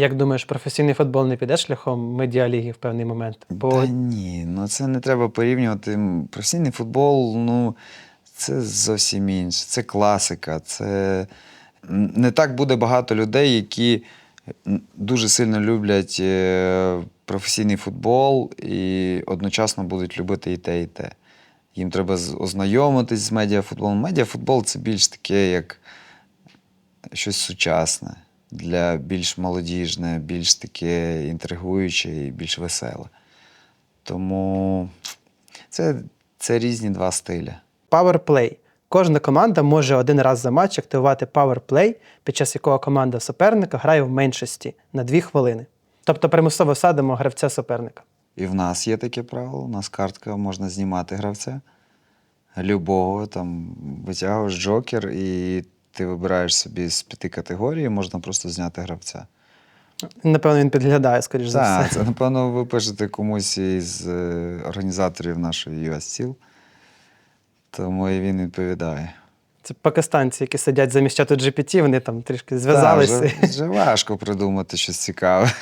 Як думаєш, професійний футбол не піде шляхом медіаліги в певний момент? Бо Та ні, ну це не треба порівнювати. Професійний футбол, ну, це зовсім інше. Це класика. Це не так буде багато людей, які дуже сильно люблять е, професійний футбол і одночасно будуть любити і те, і те. Їм треба ознайомитись з медіафутболом. Медіафутбол це більш таке, як щось сучасне, для більш молодіжне, більш таке інтригуюче і більш веселе. Тому це, це різні два стилі. Powerplay. Кожна команда може один раз за матч активувати Powerplay, під час якого команда суперника грає в меншості на 2 хвилини. Тобто примусово садимо гравця суперника. І в нас є таке правило. У нас картка можна знімати гравця. Любого там витягуєш джокер, і ти вибираєш собі з п'яти категорій, можна просто зняти гравця. Напевно, він підглядає, скоріш за Так, все. це, напевно, ви пишете комусь із е, організаторів нашої US Steel, тому і він відповідає. Це пакистанці, які сидять замість чату GPT, вони там трішки зв'язалися. вже, вже важко придумати щось цікаве.